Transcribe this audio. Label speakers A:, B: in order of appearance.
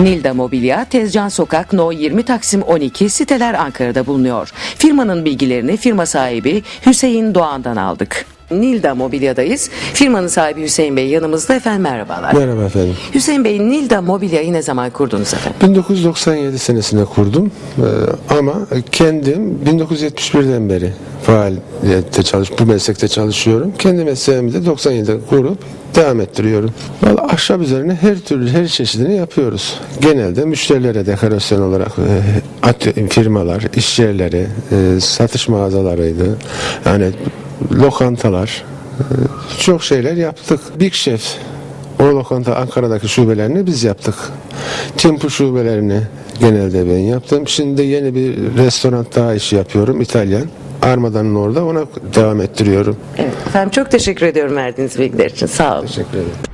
A: Nilda Mobilya, Tezcan Sokak No 20 Taksim 12 siteler Ankara'da bulunuyor. Firmanın bilgilerini firma sahibi Hüseyin Doğan'dan aldık. Nilda Mobilya'dayız. Firmanın sahibi Hüseyin Bey yanımızda. Efendim merhabalar.
B: Merhaba efendim.
A: Hüseyin Bey Nilda Mobilya'yı ne zaman kurdunuz efendim?
B: 1997 senesinde kurdum Ee, ama kendim 1971'den beri faaliyette çalış, bu meslekte çalışıyorum. Kendi mesleğimi de 97'de kurup devam ettiriyorum. Vallahi ahşap üzerine her türlü her çeşidini yapıyoruz. Genelde müşterilere dekorasyon olarak e, firmalar, iş yerleri, e, satış mağazalarıydı. Yani lokantalar çok şeyler yaptık. Big Chef o lokanta Ankara'daki şubelerini biz yaptık. Timpu şubelerini genelde ben yaptım. Şimdi yeni bir restoran daha işi yapıyorum. İtalyan. Armada'nın orada ona devam ettiriyorum.
A: Evet. Efendim çok teşekkür ediyorum verdiğiniz bilgiler için. Sağ olun.
B: Teşekkür ederim.